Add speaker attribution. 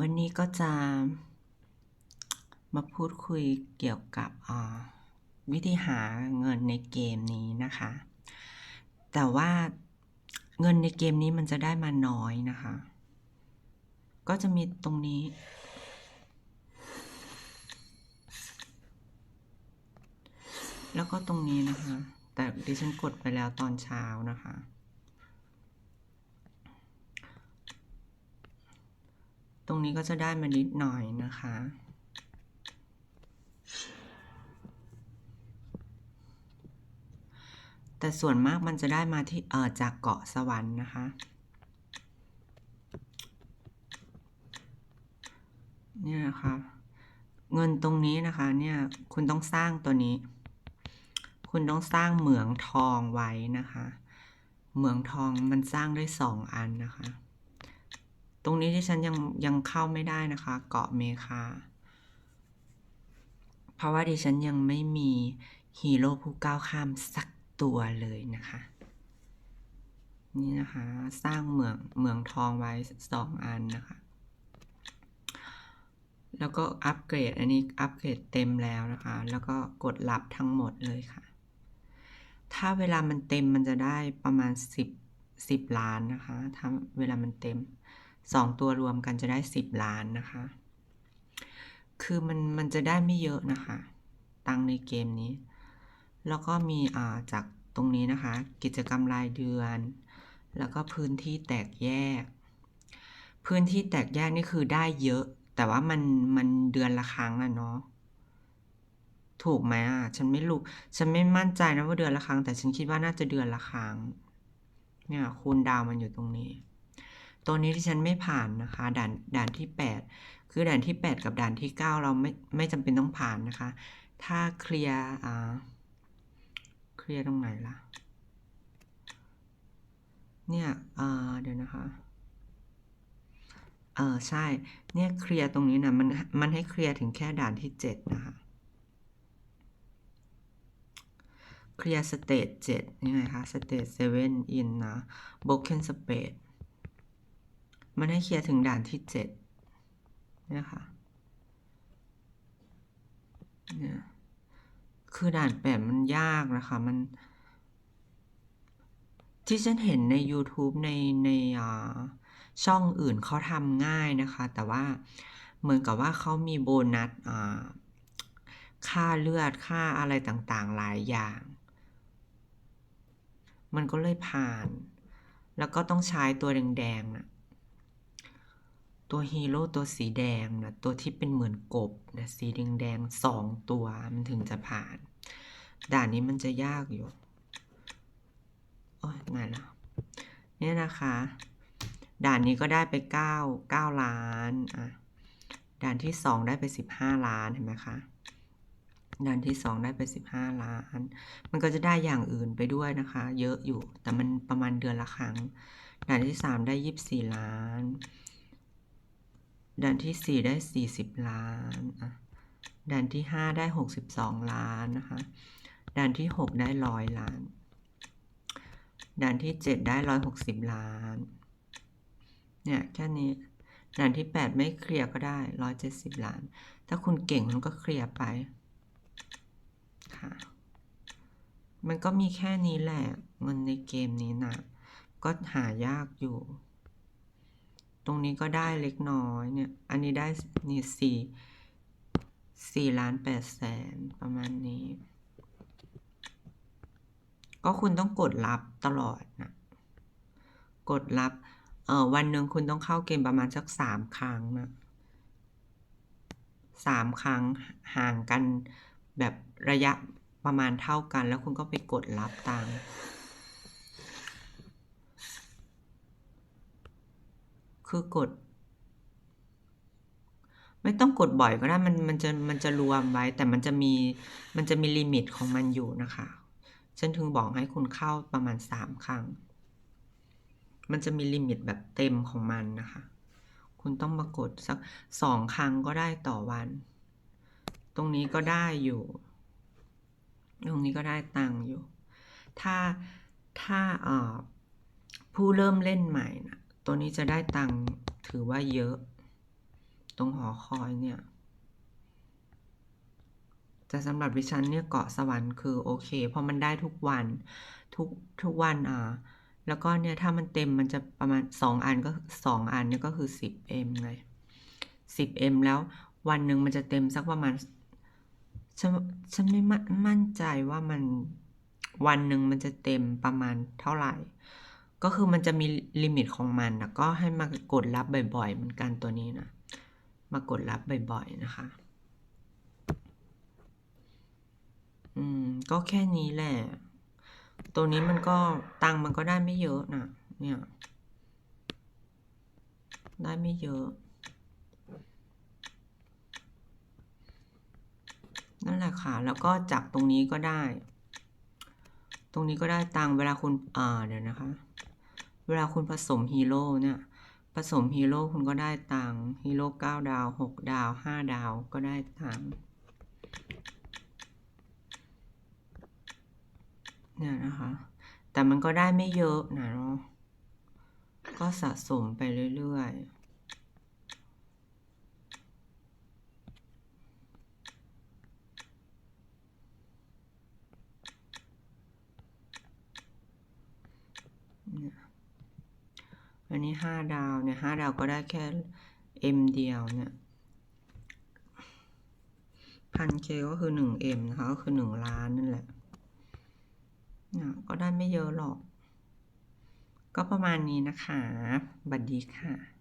Speaker 1: วันนี้ก็จะมาพูดคุยเกี่ยวกับวิธีหาเงินในเกมนี้นะคะ แต่ว่าเงินในเกมนี้มันจะได้มาน้อยนะคะ ก็จะมีตรงนี้ แล้วก็ตรงนี้นะคะ แต่ดิฉันกดไปแล้วตอนเช้านะคะ รงนี้ก็จะได้มานิดหน่อยนะคะ แต่ส่วนมากมันจะได้มาที่เออจากเกาะสวรรค์นะคะ เนี่ยนะคะ เงินตรงนี้นะคะเนี่ยคุณต้องสร้างตัวนี้ คุณต้องสร้างเหมืองทองไว้นะคะ เหมืองทองมันสร้างได้สองอันนะคะ ตรงนี้ที่ฉันยังยังเข้าไม่ได้นะคะ เกาะเมคา เพราะว่าดิฉันยังไม่มีฮีโร่ผู้ก้าวข้ามสักตัวเลยนะคะ นี่นะคะ สร้างเหมืองเหมืองทองไว้สองอันนะคะ แล้วก็อัปเกรดอันนี้อัปเกรดเต็มแล้วนะคะ แล้วก็กดรับทั้งหมดเลยค่ะ ถ้าเวลามันเต็มมันจะได้ประมาณ 10 10 ล้านนะคะ ถ้าเวลามันเต็ม 2 ตัวรวมกันจะได้ 10 ล้านนะคะ คือมันมันจะได้ไม่เยอะนะคะ ตังในเกมนี้ แล้วก็มีอ่าจากตรงนี้นะคะ กิจกรรมรายเดือน แล้วก็พื้นที่แตกแยก พื้นที่แตกแยกนี่คือได้เยอะ แต่ว่ามันมันเดือนละครั้งอะเนาะถูกไหมอะ ฉันไม่รู้ ฉันไม่มั่นใจนะว่าเดือนละครั้ง แต่ฉันคิดว่าน่าจะเดือนละครั้ง เนี่ยคูณดาวมันอยู่ตรงนี้ ตัวนี้ที่ฉันไม่ผ่านนะคะด่านด่านที่ 8 คือด่านที่ 8 กับด่านที่ 9 เราไม่ไม่จำเป็นต้องผ่านนะคะ ถ้าเคลียร์อ่าเคลียร์ตรงไหนล่ะเนี่ยเอ่อเดี๋ยวนะคะเออใช่ เนี่ยเคลียร์ตรงนี้นะมันมันให้เคลียร์ถึงแค่ด่านที่ 7 นะคะ เคลียร์สเตจ7ยังไงคะสเตจ7 in นะ broken space มันให้เคลียร์ถึงด่านที่7เนี่ยค่ะเนี่ยคือด่านแปดมันยากนะคะ มัน ที่ฉันเห็นใน YouTube ในในช่องอื่นเขาทำง่ายนะคะ แต่ว่าเหมือนกับว่าเขามีโบนัสค่าเลือดค่าอะไรต่างๆ หลายอย่าง มันก็เลยผ่าน แล้วก็ต้องใช้ตัวแดงๆนะ ตัวฮีโร่ตัวสีแดงนะตัวที่เป็นเหมือนกบนะสีแดงๆสองตัวมันถึงจะผ่าน ด่านนี้มันจะยากอยู่โอ้ยไหนล่ะเนี่ยนะคะ ด่านนี้ก็ได้ไปเก้าเก้าล้านอะด่านที่สองได้ไปสิบห้าล้านเห็นไหมคะด่านที่สองได้ไปสิบห้าล้าน มันก็จะได้อย่างอื่นไปด้วยนะคะ เยอะอยู่แต่มันประมาณเดือนละครั้งด่านที่สามได้ยี่สิบสี่ล้าน ด่านที่สี่ได้สี่สิบล้านอะด่านที่ห้าได้หกสิบสองล้านนะคะด่านที่หกได้ร้อยล้าน ด่านที่เจ็ดได้ร้อยหกสิบล้าน เนี่ยแค่นี้ ด่านที่แปดไม่เคลียร์ก็ได้ร้อยเจ็ดสิบล้าน ถ้าคุณเก่งมันก็เคลียร์ไป ค่ะ มันก็มีแค่นี้แหละ เงินในเกมนี้นะ ก็หายากอยู่ ตรงนี้ก็ได้เล็กน้อยเนี่ย อันนี้ได้นี่สี่สี่ล้านแปดแสนประมาณนี้ ก็คุณต้องกดรับตลอดนะ กดรับ เอ่อวันหนึ่งคุณต้องเข้าเกมประมาณสักสามครั้งนะสามครั้งห่างกันแบบระยะประมาณเท่ากัน แล้วคุณก็ไปกดรับตังค์ คือกด ไม่ต้องกดบ่อยก็ได้มันมันจะมันจะรวมไว้ แต่มันจะมีมันจะมีลิมิตของมันอยู่นะคะฉันถึงบอกให้คุณเข้าประมาณสามครั้ง มันจะมีลิมิตแบบเต็มของมันนะคะ คุณต้องมากดสักสองครั้งก็ได้ต่อวัน ตรงนี้ก็ได้อยู่ ตรงนี้ก็ได้ตังค์อยู่ ถ้าถ้าผู้เริ่มเล่นใหม่นะ ตัวนี้จะได้ตังค์ถือว่าเยอะ ตรงหอคอยเนี่ยแต่สำหรับดิฉันเนี่ยเกาะสวรรค์คือโอเคเพราะมันได้ทุกวันทุกทุกวันอ่าแล้วก็เนี่ยถ้ามันเต็มมันจะประมาณสองอันก็สองอันเนี่ยก็คือสิบเอ็มไงสิบเอ็มแล้ววันหนึ่งมันจะเต็มสักประมาณฉันฉันไม่มั่นใจว่ามันวันหนึ่งมันจะเต็มประมาณเท่าไหร่ ก็คือมันจะมีลิมิตของมันนะก็ให้มากดรับบ่อยๆเหมือนกันตัวนี้นะ มากดรับบ่อยๆนะคะอืมก็แค่นี้แหละ ตัวนี้มันก็ตังมันก็ได้ไม่เยอะนะเนี่ยได้ไม่เยอะ นั่นแหละค่ะ แล้วก็จากตรงนี้ก็ได้ ตรงนี้ก็ได้ตังเวลาคุณอ่าเดี๋ยวนะคะ เวลาคุณผสมฮีโร่เนี่ยผสมฮีโร่คุณก็ได้ตังค์ฮีโร่เก้าดาวหกดาวห้าดาวก็ได้ตังค์เนี่ยนะคะ แต่มันก็ได้ไม่เยอะนะเนาะก็สะสมไปเรื่อยๆ เนี่ย อันนี้ห้าดาวเนี่ยห้าดาวก็ได้แค่ M เดียวเนี่ยพันเคก็คือหนึ่ง M นะคะก็คือหนึ่งล้านนั่นแหละเนี่ยก็ได้ไม่เยอะหรอก ก็ประมาณนี้นะคะ บัดดีค่ะ